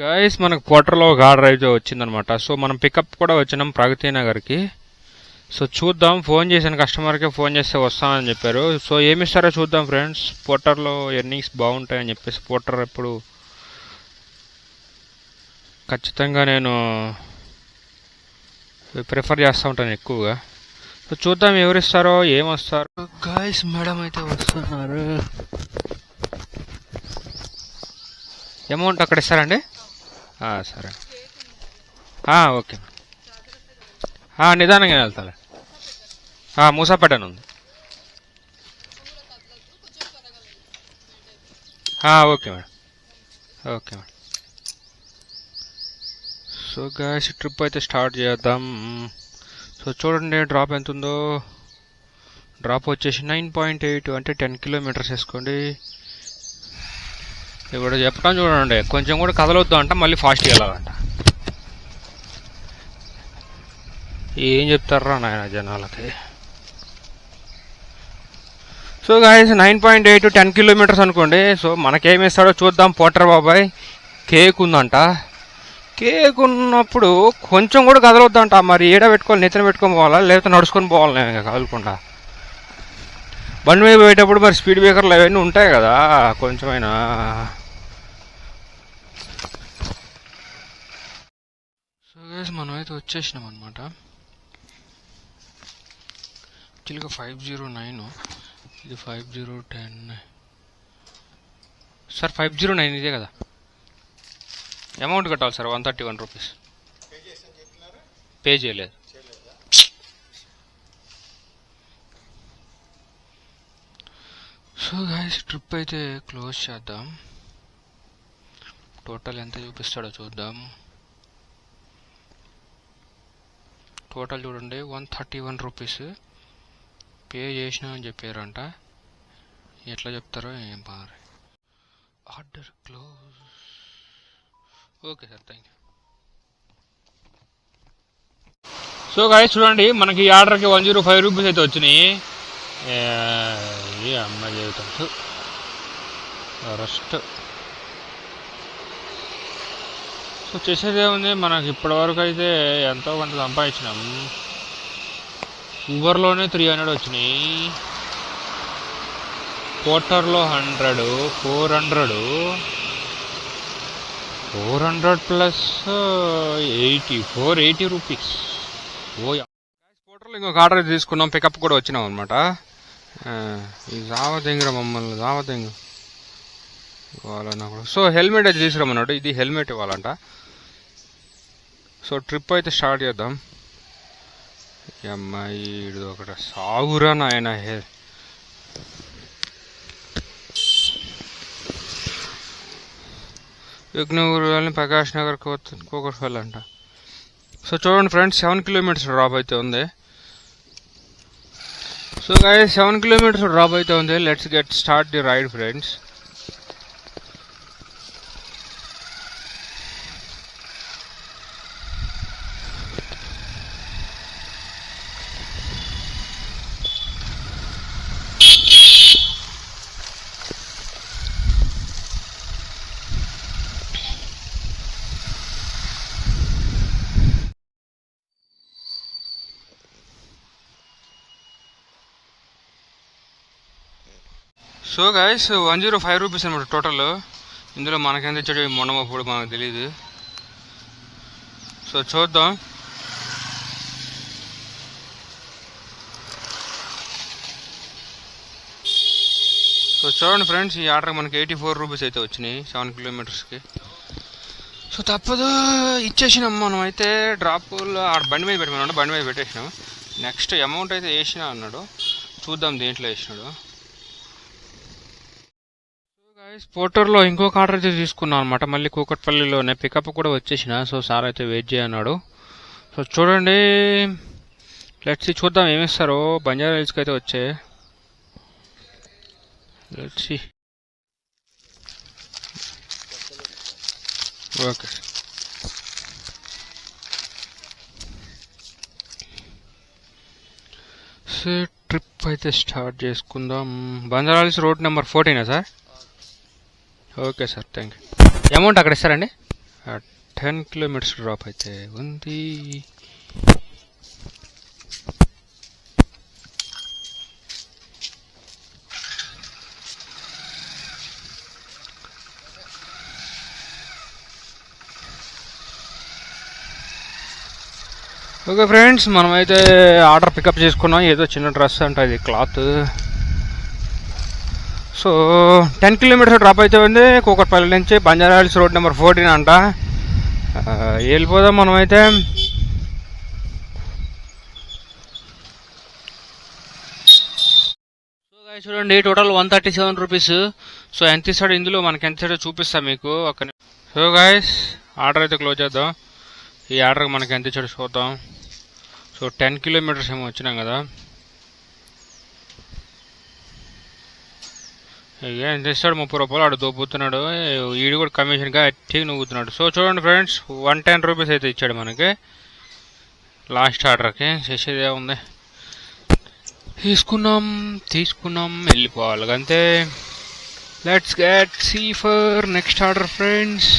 Guys మనకు పోటర్లో ఒక order అయితే వచ్చిందనమాట సో మనం పికప్ కూడా వచ్చినాం ప్రగతి నగర్కి. సో చూద్దాం. ఫోన్ చేసిన కస్టమర్కే ఫోన్ చేస్తే వస్తానని చెప్పారు. సో ఏమి ఇస్తారో చూద్దాం ఫ్రెండ్స్ పోటర్లో ఎర్నింగ్స్ బాగుంటాయని చెప్పేసి పోటర్ ఎప్పుడు ఖచ్చితంగా నేను ప్రిఫర్ చేస్తూ ఉంటాను ఎక్కువగా. సో చూద్దాం ఎవరు ఇస్తారో ఏం వస్తారో. గాయస్ మేడం అయితే వస్తున్నారు. అమౌంట్ అక్కడ ఇస్తారండి? సరే. ఓకే. నిదానంగా వెళ్తాలే. ఆ, మూసాపేటను ఉంది. Okay madam. Okay madam. So guys trip అయితే స్టార్ట్ చేద్దాం. సో చూడండి డ్రాప్ ఎంత ఉందో డ్రాప్ వచ్చేసి నైన్ పాయింట్ ఎయిట్ అంటే టెన్ కిలోమీటర్స్ వేసుకోండి. ఇప్పుడు చెప్పడం చూడండి. కొంచెం కూడా కదలొద్దు అంట మళ్ళీ ఫాస్ట్గా వెళ్ళాలంట. ఏం చెప్తారా నాయన జనాలకి? So guys nine point eight ten kilometres అనుకోండి. సో మనకేమేస్తాడో చూద్దాం పోటర్ బాబాయ్. కేక్ ఉందంట. కేక్ ఉన్నప్పుడు కొంచెం కూడా కదలొద్దంట. మరి ఏడ పెట్టుకోవాలి నెత్తిన పెట్టుకొని పోవాలా? లేకపోతే నడుచుకొని పోవాలి? నేను కదలకుండా బండి మీద పోయేటప్పుడు మరి స్పీడ్ బ్రేకర్లు అవన్నీ ఉంటాయి కదా కొంచెమైనా సో గైస్ మనం అయితే వచ్చేసినాం అనమాట యాక్చువల్గా ఫైవ్ జీరో నైన్ ఇది five zero ten sir five zero nine ఇదే కదా? అమౌంట్ కట్టాలి sir one thirty one rupees pay చేయలేదు. సో గాయస్ ట్రిప్ అయితే క్లోజ్ చేద్దాం. టోటల్ ఎంత చూపిస్తాడో చూద్దాం. టోటల్ చూడండి one thirty one rupees. Pay చేసినా అని చెప్పారంట. ఎట్లా చెప్తారో ఏం బాగా order close. Okay sir thank you so guys చూడండి మనకి ఈ ఆర్డర్కి వన్ జీరో ఫైవ్ రూపీస్ అయితే వచ్చినాయి. ఏ, అమ్మ జీవితం. రెస్ట్ సో చేసేది ఏముంది మనకి ఇప్పటివరకు అయితే ఎంతో కొంత సంపాదించినాం. ఊబర్లోనే త్రీ హండ్రెడ్ వచ్చినాయి. కోటర్లో hundred four hundred four hundred plus eighty four eighty rupees ఓ కోటర్లో ఇంకొక ఆర్డర్ తీసుకున్నాం. పికప్ కూడా వచ్చినాం అనమాట ఈ జావదెంగర మమ్మల్ని జావదెంగ ఇవ్వాలన్నా కూడా. సో హెల్మెట్ అయితే తీసుకురమ్మన్నాడు. ఇది హెల్మెట్ ఇవ్వాలంట. సో ట్రిప్ అయితే స్టార్ట్ చేద్దాం. ఈ అమ్మాయి ఇది ఒకటి సాగురా నాయన హే. విఘ్నూరు వెళ్ళి ప్రకాష్ నగర్ కోకట్పల్లి అంట సో చూడండి ఫ్రెండ్స్ సెవెన్ కిలోమీటర్స్ డ్రాప్ అయితే ఉంది. సో గాయ సెవెన్ కిలోమీటర్స్ డ్రాప్ అయితే ఉంది. Let's get start the ride friends so guys one zero five rupees అనమాట టోటల్ ఇందులో మనకెంత ఇచ్చాడు మొన్నమప్పుడు మనకు తెలియదు సో చూద్దాం. సో చూడండి ఫ్రెండ్స్ ఈ ఆర్డర్ మనకి ఎయిటీ ఫోర్ రూపీస్ అయితే వచ్చినాయి సెవెన్ కిలోమీటర్స్కి సో తప్పదు ఇచ్చేసినాం మనం అయితే. డ్రాప్ ఆడ బండి మీద పెట్టమన్నాడు బండి మీద పెట్టేసినాం. నెక్స్ట్ అమౌంట్ అయితే వేసినా అన్నాడు. చూద్దాం దేంట్లో వేసినాడు. గైస్ పోటర్లో ఇంకొక ఆర్డర్ అయితే తీసుకున్నాను అనమాట మళ్ళీ కూకట్పల్లిలోనే పికప్ కూడా వచ్చేసిన. సో సార్ అయితే వెయిట్ చేయన్నాడు. సో చూడండి. లెట్స్ చూద్దాం ఏమిస్తారో బంజారా హిల్స్కి అయితే వచ్చే. లెట్స్ ఓకే సార్ ట్రిప్ అయితే స్టార్ట్ చేసుకుందాం. Banjara Hills road number ఫోర్టీనా sir? Okay sir thank you amount అక్కడ ఇస్తారండి? టెన్ కిలోమీటర్స్ డ్రాప్ అయితే ఉంది. ఓకే ఫ్రెండ్స్ మనమైతే ఆర్డర్ పికప్ చేసుకున్నాం. ఏదో చిన్న డ్రెస్ అంట అది cloth so ten kilometres drop అయితే ఉంది. కూకట్పల్లి నుంచి Banjara Hills road number fourteen అంట. వెళ్ళిపోదాం మనమైతే. చూడండి total one thirty seven rupees so ఎంత ఇస్తాడు ఇందులో మనకి ఎంత ఇస్తాడో చూపిస్తా మీకు. ఒక సో గాయస్ ఆర్డర్ అయితే క్లోజ్ చేద్దాం. ఈ ఆర్డర్కి మనకి ఎంత ఇచ్చాడో చూద్దాం. సో టెన్ కిలోమీటర్స్ ఏమో వచ్చినాం కదా. ఏం చేస్తాడు? ముప్పై రూపాయలు ఆడు దోపుతున్నాడు వీడు కూడా కమిషన్గా అట్టిగా నవ్వుతున్నాడు. సో చూడండి ఫ్రెండ్స్ వన్ టెన్ రూపీస్ అయితే ఇచ్చాడు మనకి. లాస్ట్ ఆర్డర్కి చేసేదే ఉంది తీసుకున్నాం తీసుకున్నాం వెళ్ళిపోవాలి అంతే. Let's get see for next order friends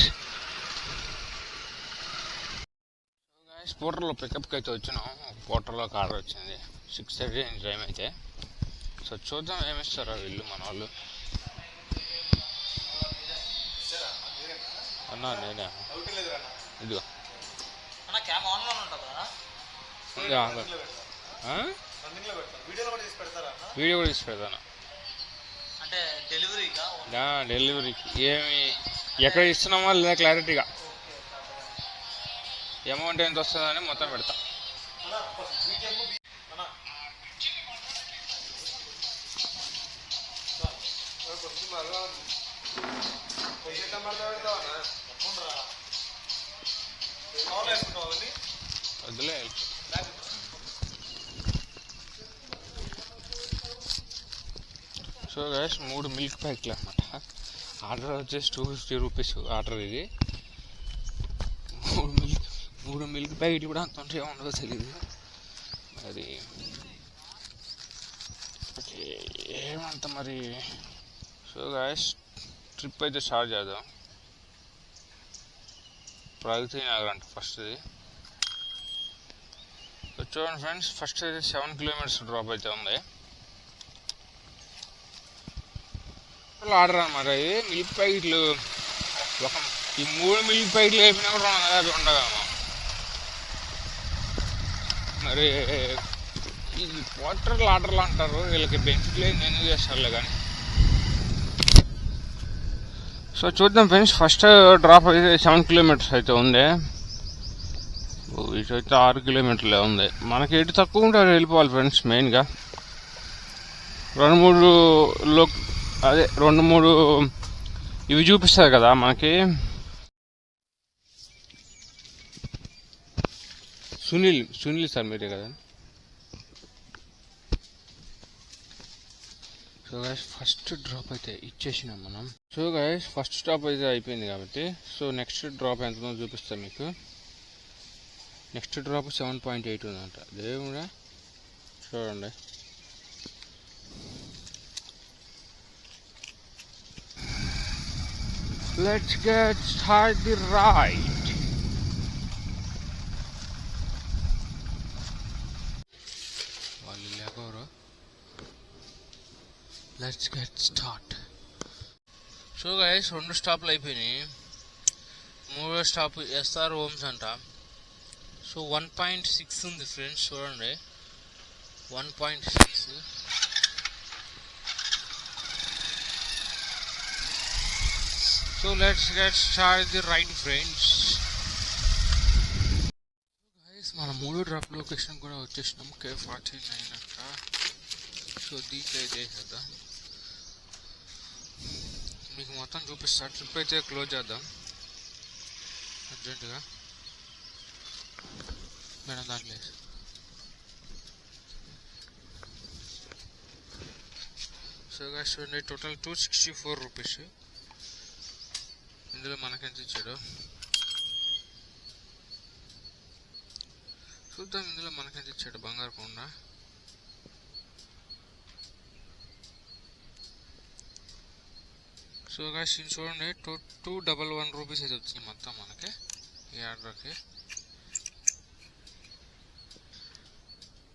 పోటర్లో పికప్కి అయితే వచ్చినాం. పోర్టర్లో ఆర్డర్ వచ్చింది. సిక్స్ థర్టీ టైం అయితే. సో చూద్దాం ఏమిస్తారో వీళ్ళు మన వాళ్ళు. చేసి పెడతారా అన్న? వీడియో కూడా తీసి పెడతాను. అంటే డెలివరీగా నా డెలివరీకి ఏమి ఎక్కడ ఇస్తున్నామో లేదా క్లారిటీగా అమౌంట్ ఎంత వస్తుందని మొత్తం పెడతా. అన్న? వీకెండ్ సో గైస్ మూడు మిల్క్ ప్యాక్లు అనమాట ఆర్డర్ వచ్చేసి టూ ఫిఫ్టీ రూపీస్ ఆర్డర్ ఇది. మూడు మిల్క్ మూడు మిల్క్ ప్యాకెట్లు కూడా అంత ఉంటాయో ఉండదో తెలియదు మరి ఏమంత మరి? సో గాయస్ ట్రిప్ అయితే స్టార్ట్ చేద్దాం. ప్రగతి నగర్ అంట ఫస్ట్ది చూడండి ఫ్రెండ్స్ ఫస్ట్ అయితే సెవెన్ కిలోమీటర్స్ డ్రాప్ అయితే ఉంది. ఆర్డర్ అనమాట ఇది. మిల్క్ ప్యాకెట్లు ఒక ఈ మూడు మిల్క్ ప్యాకెట్లు అయిపోయినా కూడా రెండు వందల యాభై ఉండగా మరి ఈ వాటర్ ఆర్డర్లు అంటారు. వీళ్ళకి బెనిఫిట్ లేదు నేను చేస్తారులే కానీ. సో చూద్దాం ఫ్రెండ్స్ ఫస్ట్ డ్రాప్ uh, అయితే సెవెన్ కిలోమీటర్స్ అయితే ఉంది. ఇటైతే ఇటు అయితే ఆరు కిలోమీటర్లే ఉంది. మనకి ఎటు తక్కువ ఉంటే వెళ్ళిపోవాలి ఫ్రెండ్స్ మెయిన్గా రెండు మూడు లో అదే రెండు మూడు ఇవి చూపిస్తారు కదా మనకి. సునీల్ సునీల్ సార్ మీరే కదా? సో ఫస్ట్ డ్రాప్ అయితే ఇచ్చేసినాం మనం. సో గైస్ ఫస్ట్ స్టాప్ అయితే అయిపోయింది కాబట్టి. సో నెక్స్ట్ డ్రాప్ ఎంత ఉందో చూపిస్తాను మీకు. Next drop seven point eight ఉందంట. దేవుడా. చూడండి. Let's get start the ride వాళ్ళు లేకవరు let's get start so guys రెండు స్టాప్లు అయిపోయినాయి. మూడో స్టాప్ ఎస్ఆర్ హోమ్స్ అంట. సో వన్ పాయింట్ సిక్స్ ఉంది ఫ్రెండ్స్ చూడండి. One point six so let's get start the ride friends guys మన మూడో డ్రాప్ లొకేషన్ కూడా వచ్చేసినాం. కే ఫార్టీ నైన్ అంట. సో దీంట్లో చేసేద్దాం మీకు మొత్తం చూపిస్తా. ట్రిప్ అయితే క్లోజ్ చేద్దాం. అర్జెంటుగా మేడం దాంట్లో సో గా చూడండి total two sixty four rupees ఇందులో మనకెంత ఇచ్చాడు? చూద్దాం ఇందులో మనకెంత ఇచ్చాడు బంగారు కొండ. సో గాయస్ చూడండి two two double one rupees అయితే వచ్చింది మొత్తం మనకి ఈ ఆర్డర్కి